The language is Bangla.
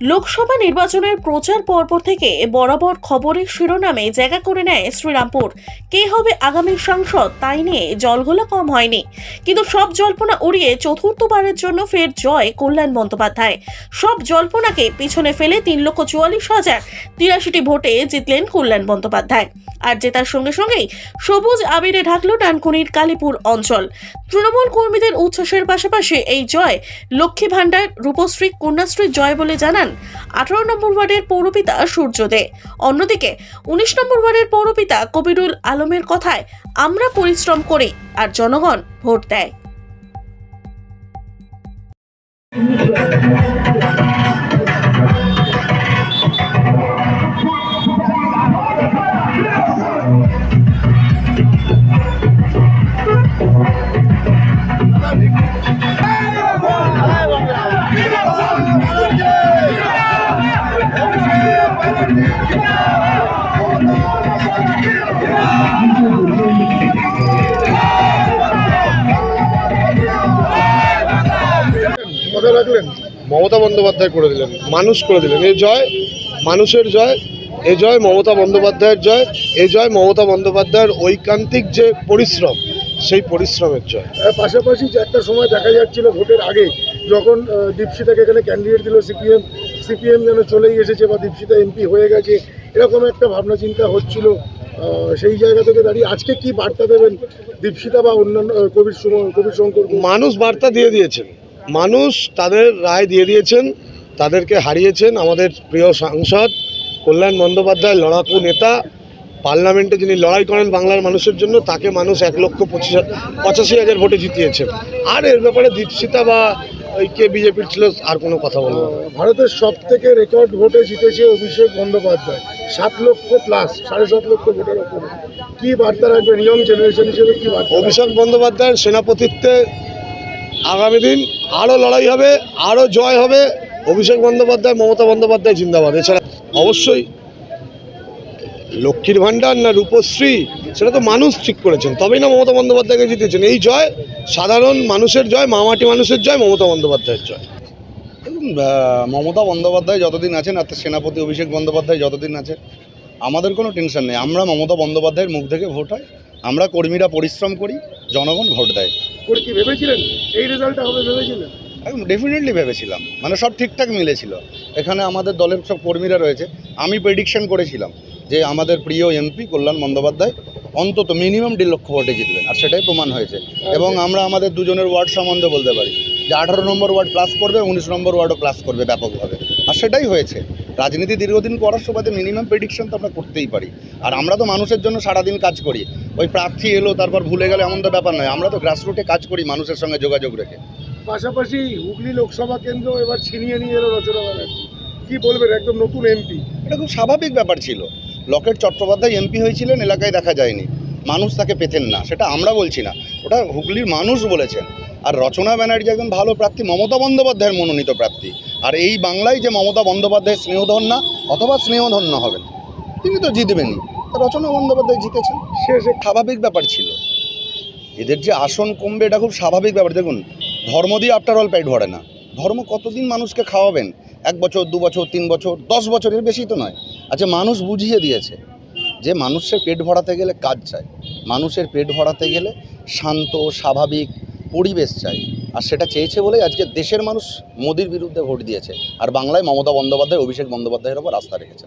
লোকসভা নির্বাচনের প্রচার পর্ব থেকে বরাবর খবরের শিরোনামে জায়গা করে নেয় শ্রীরামপুর। কে হবে আগামী সাংসদ তাই নিয়ে জলঘোলা কম হয়নি। কিন্তু সব জল্পনা উড়িয়ে চতুর্থবারের জন্য ফের জয় কল্যাণ বন্দ্যোপাধ্যায়। সব জল্পনাকে পিছনে ফেলে তিন লক্ষ চুয়াল্লিশ হাজার তিরাশিটি ভোটে জিতলেন কল্যাণ বন্দ্যোপাধ্যায়। আর জেতার সঙ্গে সঙ্গেই সবুজ আবিরে ঢাকল ডানকুনির কালীপুর অঞ্চল। তৃণমূল কর্মীদের উচ্ছ্বাসের পাশাপাশি এই জয় লক্ষ্মী ভাণ্ডার, রূপশ্রী কন্যাশ্রীর জয় বলে জানান আঠারো নম্বর ওয়ার্ডের পৌরপিতা সূর্য দে অন্যদিকে, উনিশ নম্বর ওয়ার্ডের পৌরপিতা কবিরুল আলমের কথায় আমরা পরিশ্রম করি আর জনগণ ভোট দেয়। মমতা বন্দ্যোপাধ্যায় করে দিলেন, মানুষ করে দিলেন। এ জয় মানুষের জয়, এ জয় মমতা বন্দ্যোপাধ্যায়ের জয়, এ জয় মমতা বন্দ্যোপাধ্যায়ের ঐকান্তিক যে পরিশ্রম, সেই পরিশ্রমের জয়। পাশাপাশি যে একটা সময় দেখা যাচ্ছিল ভোটের আগে, যখন দীপশিতাকে এখানে ক্যান্ডিডেট দিল সিপিএম সিপিএম যেন চলেই এসেছে বা দীপশিতা এমপি হয়ে গেছে, এরকম একটা ভাবনা চিন্তা হচ্ছিল। সেই জায়গা থেকে দাঁড়িয়ে আজকে কি বার্তা দেবেন দীপশিতা বা অন্যান্য কবির কবির শঙ্কর মানুষ বার্তা দিয়ে দিয়েছেন। মানুষ তাদের রায় দিয়ে দিয়েছেন, তাদেরকে হারিয়েছেন আমাদের প্রিয় সাংসদ কল্যাণ বন্দ্যোপাধ্যায়, লড়াকু নেতা। পার্লামেন্টে যিনি লড়াই করেন বাংলার মানুষের জন্য, তাকে মানুষ এক লক্ষ পঁচিশ পঁচাশি হাজার ভোটে জিতিয়েছেন। আর এর ব্যাপারে দীপশিতা বা ওই কে বিজেপির ছিল আর কোনো কথা বলব। ভারতের সব থেকে রেকর্ড ভোটে জিতেছে অভিষেক বন্দ্যোপাধ্যায়। সাত লক্ষ প্লাস সাড়ে সাত লক্ষ ভোটের ওপরে কি বার্তা রাখবেন ইয়ং জেনারেশন হিসেবে কি বার্তা? অভিষেক বন্দ্যোপাধ্যায়ের সেনাপতিত্বে আগামী দিন আরও লড়াই হবে আরও জয় হবে। অভিষেক বন্দ্যোপাধ্যায় মমতা বন্দ্যোপাধ্যায় জিন্দাবাদ। এছাড়া অবশ্যই লক্ষ্মীর ভাণ্ডার না রূপশ্রী সেটা তো মানুষ ঠিক করেছেন। তবেই না মমতা বন্দ্যোপাধ্যায়কে জিতেছেন। এই জয় সাধারণ মানুষের জয় মামাটি মানুষের জয় মমতা বন্দ্যোপাধ্যায়ের জয়। দেখুন মমতা বন্দ্যোপাধ্যায় যতদিন আছেন আর সেনাপতি অভিষেক বন্দ্যোপাধ্যায় যতদিন আছে আমাদের কোনো টেনশন নেই। আমরা মমতা বন্দ্যোপাধ্যায়ের মুখ থেকে ভোট হয়। আমরা কর্মীরা পরিশ্রম করি জনগণ ভোট দেয়। করে কি ভেবেছিলেন? এই রেজাল্টটা হবে ভেবেছিলেন? একদম ডেফিনেটলি ভেবেছিলাম। মানে সব ঠিকঠাক মিলেছিল। এখানে আমাদের দলের সব কর্মীরা রয়েছে। আমি প্রেডিকশন করেছিলাম। যে আমাদের প্রিয় এমপি কল্যাণ বন্দ্যোপাধ্যায় অন্তত মিনিমাম দেড় লক্ষ ভোটে জিতবেন আর সেটাই প্রমাণ হয়েছে। এবং আমরা আমাদের দুজনের ওয়ার্ড সম্বন্ধে বলতে পারি যে আঠারো নম্বর ওয়ার্ড প্লাস করবে উনিশ নম্বর ওয়ার্ডও প্লাস করবে ব্যাপকভাবে। আর সেটাই হয়েছে। রাজনীতি দীর্ঘদিন করার সুবাদে মিনিমাম প্রেডিকশন তো আমরা করতেই পারি। আর আমরা তো মানুষের জন্য সারাদিন কাজ করি। ওই প্রার্থী এলো তারপর ভুলে গেলে এমন তো ব্যাপার নয়। আমরা তো গ্রাসরুটে কাজ করি মানুষের সঙ্গে যোগাযোগ রেখে। পাশাপাশি হুগলি লোকসভা কেন্দ্র এবার ছিনিয়ে নিয়ে এলো রচনা ব্যানার্জি। কি বলবেন একদম নতুন এমপি? এটা খুব স্বাভাবিক ব্যাপার ছিল। লকেট চট্টোপাধ্যায় এমপি হয়েছিলেন এলাকায় দেখা যায়নি। মানুষ তাকে পেতেন না সেটা আমরা বলছি না। ওটা হুগলির মানুষ বলেছেন। আর রচনা ব্যানার্জি একজন ভালো প্রার্থী মমতা বন্দ্যোপাধ্যায়ের মনোনীত প্রার্থী। আর এই বাংলায় যে মমতা বন্দ্যোপাধ্যায় স্নেহধন্য অথবা স্নেহধন্য হবেন তিনি তো জিতবেনই। রচনা বন্দ্যোপাধ্যায় জিতেছেন? সে সে স্বাভাবিক ব্যাপার ছিল। এদের যে আসন কমবে এটা খুব স্বাভাবিক ব্যাপার। দেখুন ধর্ম দিয়ে আফটার অল পেট ভরে না। ধর্ম কতদিন মানুষকে খাওয়াবেন? এক বছর দু বছর তিন বছর দশ বছরের বেশি তো নয়। আচ্ছা মানুষ বুঝিয়ে দিয়েছে যে মানুষের পেট ভরাতে গেলে কাজ চাই, মানুষের পেট ভরাতে গেলে শান্ত, স্বাভাবিক পরিবেশ চাই। আর সেটা চেয়েছে বলেই আজকে দেশের মানুষ মোদির বিরুদ্ধে ভোট দিয়েছে। আর বাংলায় মমতা বন্দ্যোপাধ্যায়, অভিষেক বন্দ্যোপাধ্যায়ের ওপর আস্থা রেখেছে।